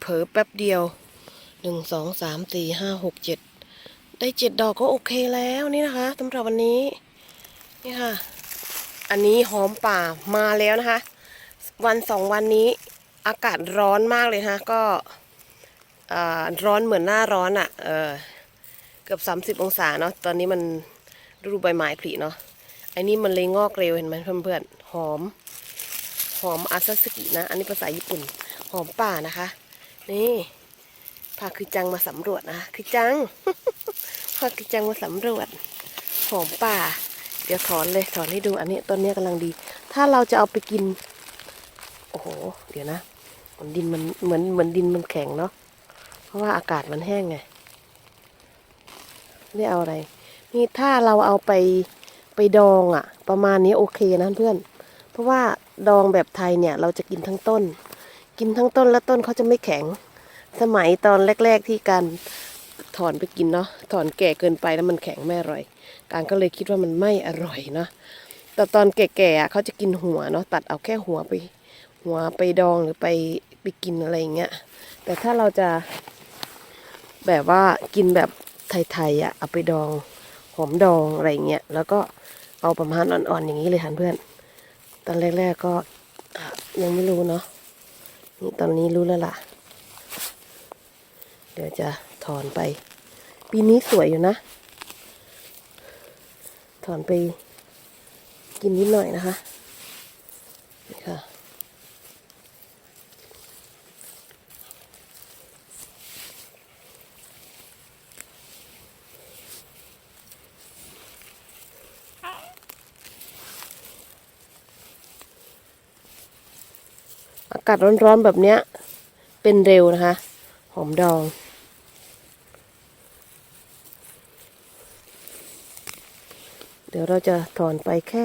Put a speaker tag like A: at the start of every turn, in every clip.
A: เผลอแป๊บเดียวหนึ่งสองสามสี่ห้าหกเจ็ดได้เจ็ดดอกก็โอเคแล้วนี่นะคะสำหรับวันนี้นี่ค่ะ อันนี้หอมป่ามาแล้วนะคะ วันสองวันนี้อากาศร้อนมากเลยนะคะก็อ่าร้อนเหมือนหน้าร้อนอะ่ะเออเกือบ30องศาเนาะตอนนี้มันฤดูใบไม้ผลิเนาะอันนี้มันเลยงอกเร็วเห็นไหมเพื่อนๆหอม หอมอาซาสกินะ อันนี้ภาษาญี่ปุ่น หอมป่านะคะ นี่พาคือจังมาสำรวจนะคือจังพาคือจังมาสำรวจหอมป่า เดี๋ยวถอนเลยถอนให้ดูอันนี้ต้นเนี้ยกำลังดี ถ้าเราจะเอาไปกิน โอ้โห เดี๋ยวนะเหมือนดินมันเหมือนเหมือนดินมันแข็งเนาะเพราะว่าอากาศมันแห้งไงนี่เอาอะไรนี่ถ้าเราเอาไปไปดองอะประมาณนี้โอเคนะเพื่อน เพราะว่าดองแบบไทยเนี่ย เราจะกินทั้งต้น กินทั้งต้นแล้วต้นเขาจะไม่แข็ง สมัยตอนแรก ๆที่การถอนไปกินเนาะถอนแก่เกินไปแล้วมันแข็งไม่อร่อย การก็เลยคิดว่ามันไม่อร่อยเนาะแต่ตอนแก่ๆเขาจะกินหัวเนาะตัดเอาแค่หัวไป หัวไปดองหรือไปไปกินอะไรอย่างเงี้ยแต่ถ้าเราจะ แบบว่ากินแบบไทยๆอะเอาไปดองหอมดองอะไรอย่างเงี้ยแล้วก็เอาประมาณอ่อนๆอย่างนี้เลยค่ะเพื่อน ตอนแรกๆก็ยังไม่รู้เนาะนี่ตอนนี้รู้แล้วล่ะ เดี๋ยวจะถอนไป ปีนี้สวยอยู่นะ ถอนไปกินนิดหน่อยนะคะนี่ค่ะอากาศร้อนๆแบบเนี้ย เป็นเร็วนะคะ หอมดอง เดี๋ ยวเราจะถอนไปแค่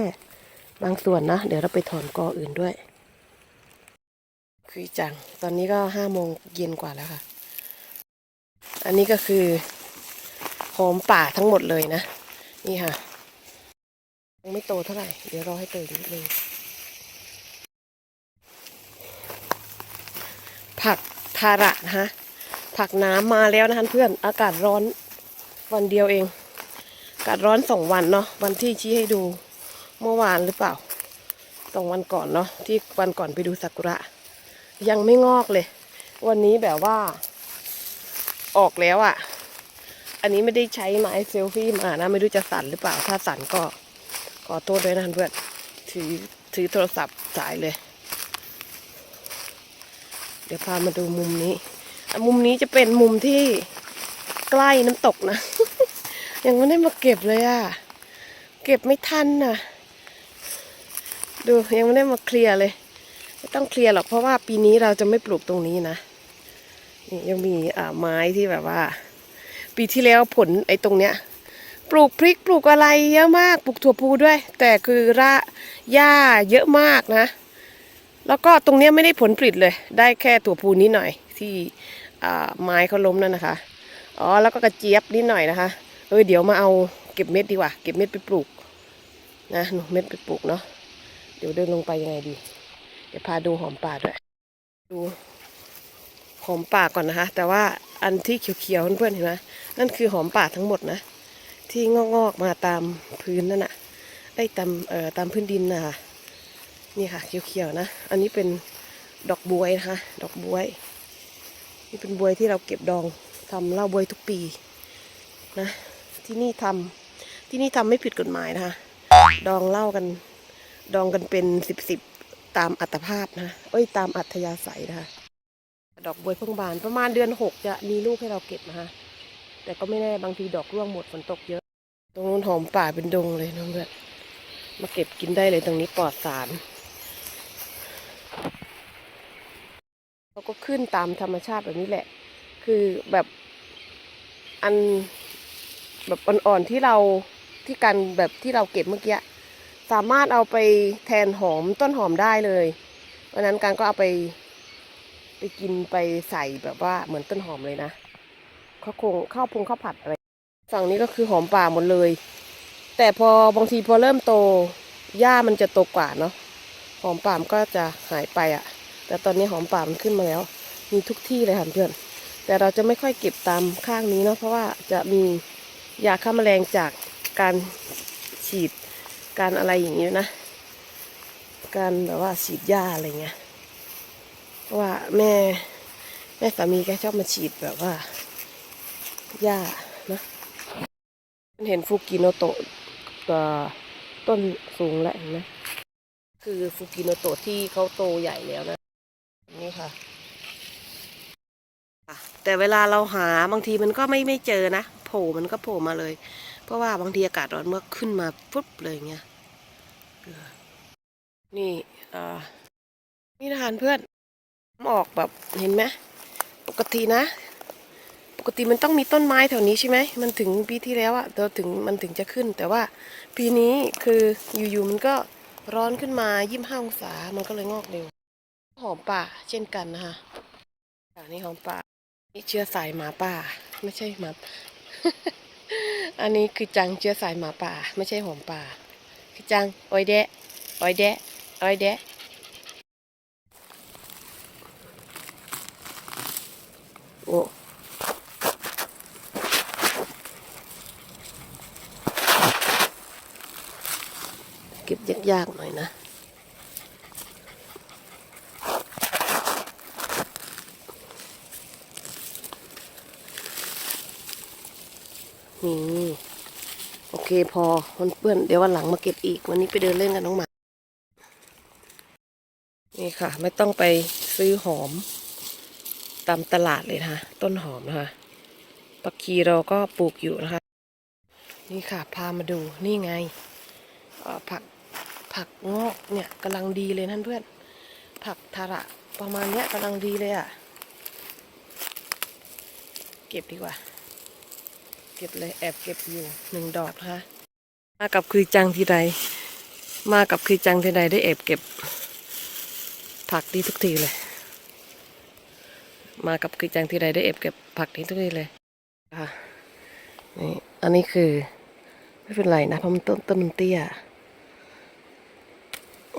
A: บางส่วนนะ เดี๋ยวเราไปถอนกออื่นด้วย คือจัง ตอนนี้ก็ห้าโมงเย็นกว่าแล้วค่ะ อันนี้ก็คือหอมป่าทั้งหมดเลยนะ นี่ค่ะ ยังไม่โตเท่าไหร่ เดี๋ยวรอให้โตอีกนิดนึงผักทาระนะคะผักน้ำมาแล้วนะคะเพื่อน อากาศร้อนวันเดียวเองากาศร้อนสองวันเนาะวันที่ชี้ให้ดูเมื่อวานหรือเปล่าสองวันก่อนเนาะที่วันก่อนไปดูซากุระ ยังไม่งอกเลย วันนี้แบบว่า ออกแล้วอะ่ะ อันนี้ไม่ได้ใช้ไม้เซลฟี่มานะ ไม่รู้จะสั่นหรือเปล่า ถ้าสั่นก็ขอโทษด้วยนะเพื่อนถือถือโทรศัพท์สายเลย เดี๋ยวพามาดูมุมนี้ มุมนี้จะเป็นมุมที่ใกล้น้ำตกนะ ยังไม่ได้มาเก็บเลยอะ่ะ เก็บไม่ทันน่ะ ดูยังไม่ได้มาเคลียร์เลย ไม่ต้องเคลียร์หรอกเพราะว่าปีนี้เราจะไม่ปลูกตรงนี้นะนี่ยังมีอ่าไม้ที่แบบว่า ปีที่แล้วผลไอ้ตรงเนี้ย ปลูกพริกปลูกอะไรเยอะมากปลูกถั่วพูด้วย แต่คือระหญ้าเยอะมากนะ แล้วก็ตรงเนี้ยไม่ได้ผลผลิตเลย ได้แค่ถั่วพูนิดหน่อยที่ไม้เขาล้มนั่นนะคะ อ๋อ แล้วก็กระเจี๊ยบนิดหน่อยนะคะ เออเดี๋ยวมาเอาเก็บเม็ดดีกว่า เก็บเม็ดไปปลูก นะหนูเม็ดไปปลูกเนาะเดี๋ยวเดินลงไปยังไงดี เดี๋ยวพาดูหอมป่าด้วย ดูหอมป่าก่อนนะคะ แต่ว่าอันที่เขียวๆเพื่อนๆเห็นไหมนั่นคือหอมป่าทั้งหมดนะ ที่งอกๆมาตามพื้นนั่นน่ะไอ้ตามเอ่อตามพื้นดินน่ะนี่ค่ะเขียวๆนะ อันนี้เป็นดอกบวยนะคะ ดอกบวย นี่เป็นบวยที่เราเก็บดองทำเหล้าบวยทุกปีนะ ที่นี่ทำที่นี่ทำไม่ผิดกฎหมายนะคะ ดองเหล้ากัน ดองกันเป็นสิบสิบตามอัตภาพนะเอ้ยตามอัธยาศัยนะคะ ดอกบวยเพิ่งบานประมาณเดือนหกจะมีลูกให้เราเก็บนะคะ แต่ก็ไม่แน่บางทีดอกร่วงหมดฝนตกเยอะ ตรงนู้นหอมป่าเป็นดงเลยน้องเพื่อนมาเก็บกินได้เลยตรงนี้ปลอดสารเขาก็ขึ้นตามธรรมชาติแบบนี้แหละ คือแบบอัน แบบอ่อนๆที่เราที่กันแบบที่เราเก็บเมื่อกี้สามารถเอาไปแทนหอมต้นหอมได้เลยวันนั้นการก็เอาไป ไปกินไปใส่แบบว่าเหมือนต้นหอมเลยนะข้าวคงข้าวพุงข้าวผัดอะไรฝั่งนี้ก็คือหอมป่าหมดเลย แต่พอบางทีพอเริ่มโตหญ้ามันจะโตกว่าเนาะหอมป่ามนก็จะหายไปอะ่ะ แต่ตอนนี้หอมป่ามันขึ้นมาแล้ว มีทุกที่เลยค่ะเพื่อนแต่เราจะไม่ค่อยเก็บตามข้างนี้เนาะเพราะว่าจะมี ยาฆ่าแมลงจากการฉีดการอะไรอย่างนี้นะ การแบบว่าฉีดยาอะไรเงี้ยเพราะว่าแม่แม่สามีแกชอบมาฉีดแบบว่าหญ้านะเห็นฟูกิโนโตะตัวต้นสูงแล้วนไหมคือฟูกิโนโตะที่เขาโตใหญ่แล้วนะนี่ค่ะ แต่เวลาเราหาบางทีมันก็ไม่ไม่เจอนะ โผล่มันก็โผล่มาเลย เพราะว่าบางทีอากาศร้อนเมื่อขึ้นมาปุ๊บเลยเงี้ยนี่อ่านี่นะคะเพื่อนออกแบบเห็นไหมปกตินะ ปกติมันต้องมีต้นไม้แถวนี้ใช่ไหมมันถึงปีที่แล้วอะเราถึงมันถึงจะขึ้น แต่ว่าปีนี้คืออยู่ๆมันก็ร้อนขึ้นมายี่ห้าองศามันก็เลยงอกเร็วหอมป่าเช่นกันนะคะอันนี้หอมป่านี่เชื้อสายหมาป่า ไม่ใช่หมา อันนี้คือจังเชื้อสายหมาป่า ไม่ใช่หอมป่า คือจังโอยแดะโอยแดะโอยแดะโอ้เก็บยากๆหน่อยนะ นี่โอเค พอมันเปื้อนเดี๋ยววันหลังมาเก็บอีก วันนี้ไปเดินเล่นกับน้องหมา นี่ค่ะ ไม่ต้องไปซื้อหอม ตามตลาดเลยนะคะต้นหอมนะคะปักคีเราก็ปลูกอยู่นะคะ นี่ค่ะ พามาดูนี่ไงผักผักงอกเนี่ยกำลังดีเลยนั่นเพื่อน ผักทาระประมาณเนี้ยกำลังดีเลยอะ่ะ เก็บดีกว่า เก็บเลยแอบเก็บอยู่หนึ่งดอกนะคะมากับคือจังทีใด มากับคือจังทีใดได้แอบเก็บ ผักดีทุกทีเลย มากับคือจังทีใดได้แอบเก็บผักดีทุกทีเลยค่ะนี่อันนี้คือไม่เป็นไรนะเพราะมันต้นต้นมันเตี้ย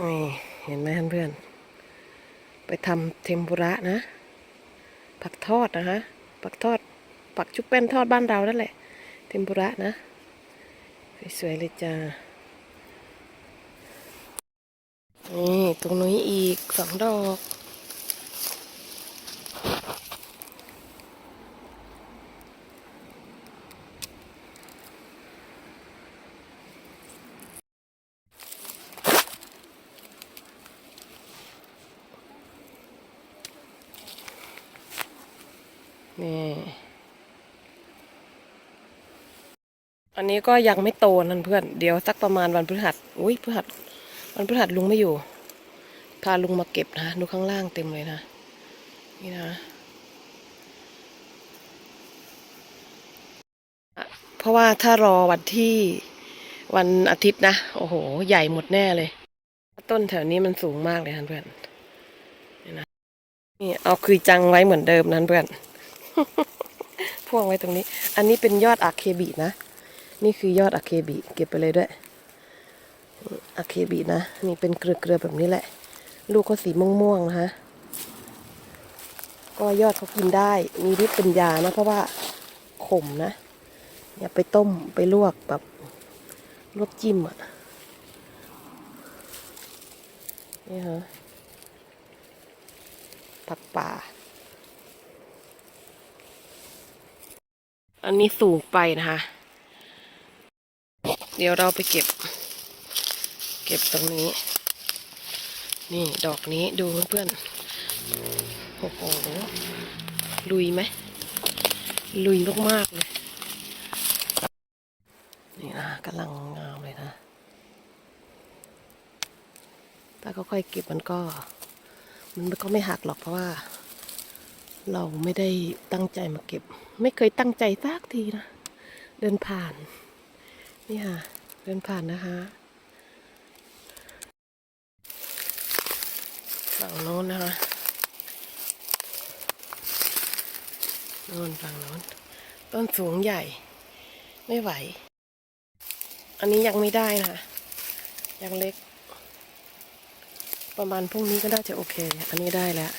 A: นี่เห็นไหมเพื่อนไปทำเทมปุระนะ ผักทอดนะคะผักทอดผักชุบแป้นทอดบ้านเรานั่นแหละ เทมปุระนะ สวยๆเลยจ้า นี่ตรงนี้อีกสองดอกนี่ อันนี้ก็ยังไม่โตนั่นเพื่อน เดี๋ยวสักประมาณวันพฤหัส อุ้ยพฤหัส วันพฤหัสลุงไม่อยู่ พาลุงมาเก็บนะ ดูข้างล่างเต็มเลยนะ นี่นะ เพราะว่าถ้ารอวันที่วันอาทิตย์นะ โอ้โห ใหญ่หมดแน่เลย ต้นแถวนี้มันสูงมากเลยนะเพื่อน นี่นะ นี่เอาคือจังไว้เหมือนเดิมนั้นเพื่อน พ่วงไว้ตรงนี้ อันนี้เป็นยอดอะเคบินะ นี่คือยอดอะเคบิเก็บไปเลยด้วยอะเคบินะ นี่เป็นเกลือๆแบบนี้แหละ ลูกเขาสีม่วงๆนะคะก็ยอดเขากินได้ มีฤทธิ์เป็นยานะ เพราะว่าขมนะ อย่าไปต้มไปลวกแบบลวกจิ้มอะนี่ฮะผักป่า อันนี้สูงไปนะคะ เดี๋ยวเราไปเก็บ เก็บตรงนี้ นี่ดอกนี้ดูเพื่อนๆโอ้โหลุยไหมลุยมากๆเลยนี่นะกำลังงามเลยนะถ้าค่อยๆเก็บมันก็ มันก็ไม่หักหรอกเพราะว่า เราไม่ได้ตั้งใจมาเก็บ ไม่เคยตั้งใจสักทีนะ เดินผ่าน นี่ค่ะ เดินผ่านนะคะฝั่งโน้นนะคะโน้นฝั่งโน้นต้นสูงใหญ่ ไม่ไหว อันนี้ยังไม่ได้นะคะยังเล็ก ประมาณพรุ่งนี้ก็น่าจะโอเค อันนี้ได้แล้ว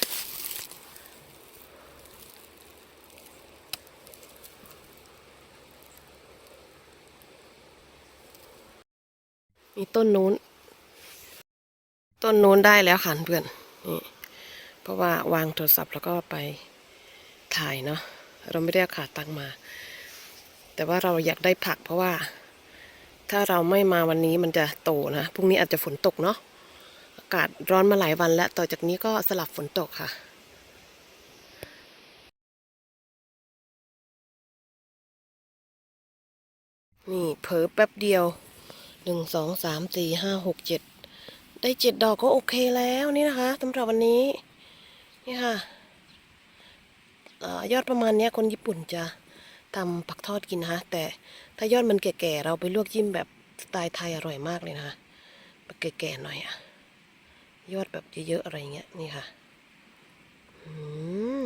A: มีต้นนู้น ต้นนู้นได้แล้วค่ะเพื่อนนี่เพราะว่าวางโทรศัพท์แล้วก็ไปถ่ายเนาะเราไม่ได้เอาขาตังมา แต่ว่าเราอยากได้ผักเพราะว่า ถ้าเราไม่มาวันนี้มันจะโตนะพรุ่งนี้อาจจะฝนตกเนาะอากาศร้อนมาหลายวันแล้วต่อจากนี้ก็สลับฝนตกค่ะนี่เผลอแป๊บเดียว หนึ่งสองสามสี่ห้าหกเจ็ดได้เจ็ดดอกก็โอเคแล้วนี่นะคะสำหรับวันนี้นี่ค่ะอยอดประมาณนี้คนญี่ปุ่นจะทำผักทอดกินนะคะแต่ถ้ายอดมันแก่ๆเราไปลวกจิ้มแบบสไตล์ไทยอร่อยมากเลยนะคะแบบแก่ๆหน่อยอะยอดแบบเยอะๆอะไรเงี้ยนี่ค่ะอืม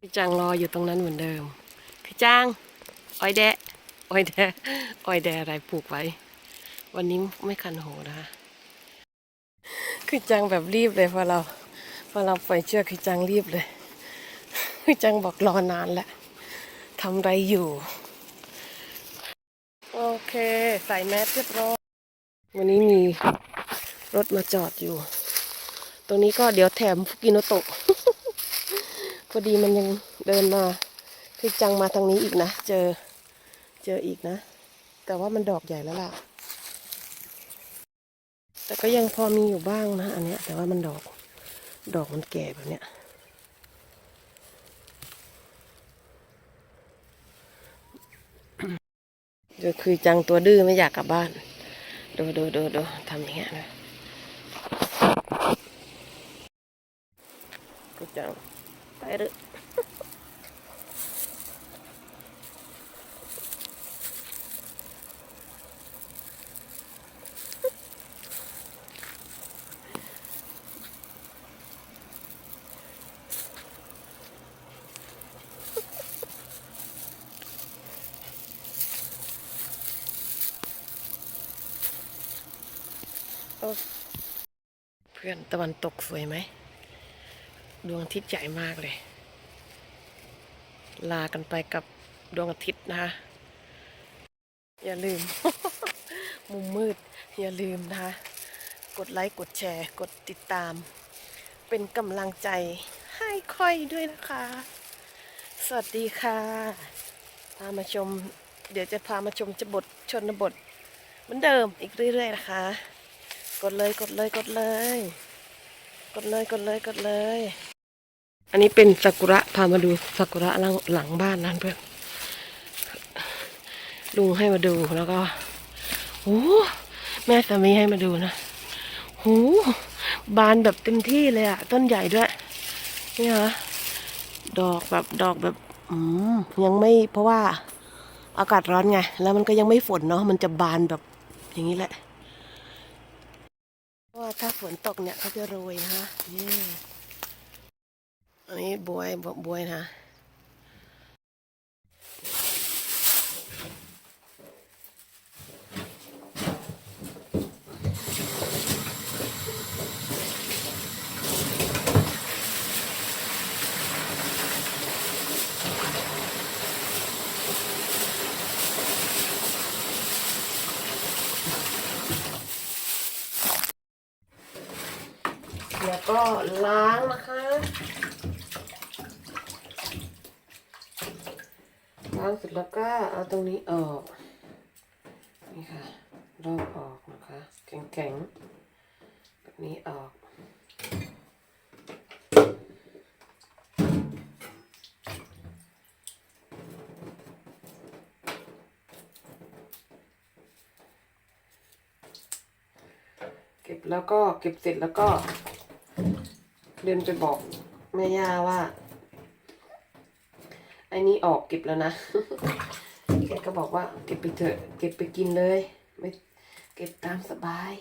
A: พี่จังรออยู่ตรงนั้นเหมือนเดิมพี่จางอ้อยแดะ อ้อยแดอ้อยแดอะไรปลูกไว้ วันนี้ไม่คันหูนะคะคือจังแบบรีบเลยพอเราพอเราปล่อยเชือกคือจังรีบเลย คือจังบอกรอนานแล้วทำไรอยู่ โอเค ใส่แมสเรียบร้อยวันนี้มีรถมาจอดอยู่ ตรงนี้ก็เดี๋ยวแถมฟุกิโนโตะพอดีมันยังเดินมาคือจังมาทางนี้อีกนะ เจอ เจออีกนะ แต่ว่ามันดอกใหญ่แล้วล่ะ แต่ก็ยังพอมีอยู่บ้างนะอันเนี้ย แต่ว่ามันดอก ดอกมันแก่แบบเนี้ย เดี๋ยวคือจังตัวดื้อไม่อยากกลับบ้าน ดูดูดูดูทำอย่างเงี้ยนะคือจังไปเรือ เพื่อนตะวันตกสวยไหม ดวงอาทิตย์ใหญ่มากเลย ลากันไปกับดวงอาทิตย์นะคะ อย่าลืม มุมมืด อย่าลืมนะคะ กดไลค์ กดแชร์ กดติดตาม เป็นกำลังใจให้ค่อยด้วยนะคะ สวัสดีค่ะ พามาชม เดี๋ยวจะพามาชมจบทชนบทเหมือนเดิมอีกเรื่อยๆนะคะ กดเลยกดเลยกดเลย กดเลยกดเลยกดเลย อันนี้เป็นซากุระพามาดูซากุระหลังหลังบ้านนั่นเพื่อนลุงให้มาดูแล้วก็โอ้แม่สามีให้มาดูนะโหบานแบบเต็มที่เลยอะต้นใหญ่ด้วยนี่ฮะดอกแบบดอกแบบอืมยังไม่เพราะว่าอากาศร้อนไง แล้วมันก็ยังไม่ฝนเนาะมันจะบานแบบอย่างนี้แหละ เพราะว่าถ้าฝนตกเนี่ยเขาจะโรยนะคะนี่อันนี้บวยบวยนะ เดี๋ยวก็ล้างนะคะ ล้างเสร็จแล้วก็เอาตรงนี้ออก นี่ค่ะลอกออกนะคะ แข็งๆ แบบนี้ออกเก็บแล้วก็เก็บเสร็จแล้วก็เดินไปบอกแม่ย่าว่า อ้นี่ออกเก็บแล้วนะแกก็บอกว่าเก็บไปเถอะเก็บไปกินเลยไม่เก็บตามสบาย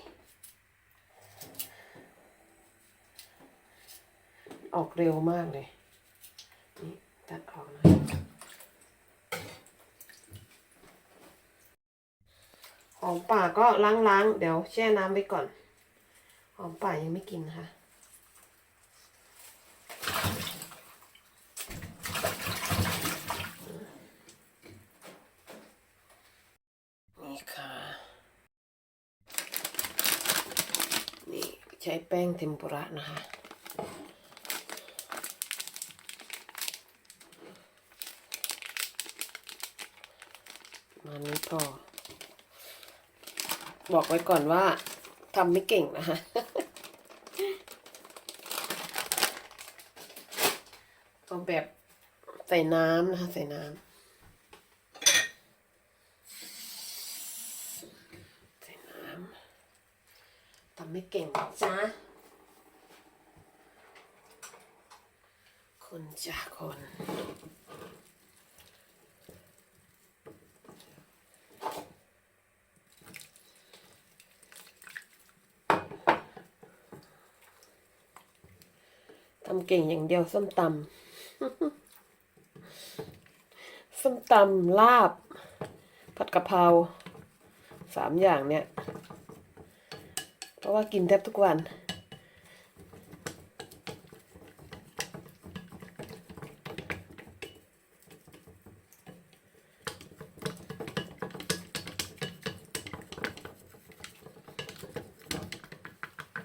A: ออกเร็วมากเลย นี่ตัดออกนะหอมป่าก็ล้างๆ เดี๋ยวแช่น้ำไว้ก่อน หอมป่ายังไม่กินนะคะ ใช้แป้งเทมปุระนะคะมานี้พอ บอกไว้ก่อนว่าทำไม่เก่งนะคะเอาแบบใส่น้ำนะคะ ใส่น้ำใส่น้ำทำ ไม่เก่งจ้าคนจ้าคนทำเก่งอย่างเดียวส้มตำส้มตำลาบ ผัดกะเพราสามอย่างเนี่ยะว่ากินแทบทุกวัน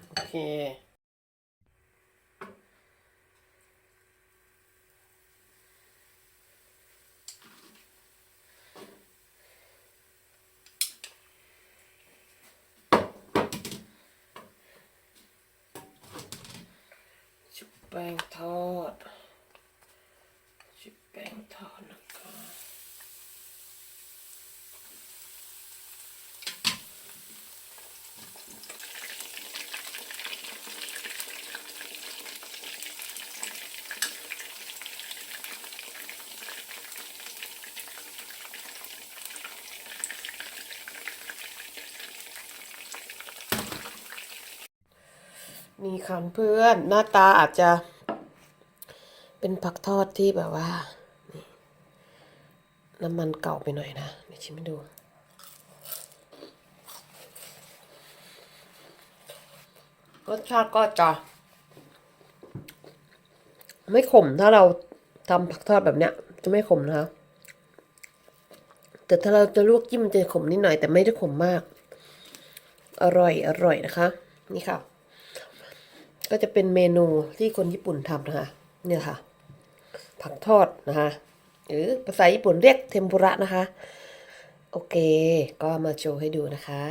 A: โอเค ชุบ แป้งทอด ชุบแป้งทอดนะคะ นี่ค่ะเพื่อนหน้าตาอาจจะ เป็นผักทอดที่แบบว่านี่น้ำมันเก่าไปหน่อยนะเดี๋ยวชิมให้ดูรสชาติก็จะ ไม่ขมถ้าเราทำผักทอดแบบเนี้ย จะไม่ขมนะคะแต่ถ้าเราจะลวกจิ้มมันจะขมนิดหน่อยแต่ไม่ได้ขมมาก อร่อยอร่อยนะคะ นี่ค่ะ ก็จะเป็นเมนูที่คนญี่ปุ่นทำนะคะ เนี่ยค่ะ ผักทอดนะคะ หรือภาษาญี่ปุ่นเรียกเทมปุระนะคะ โอเค ก็มาโชว์ให้ดูนะคะ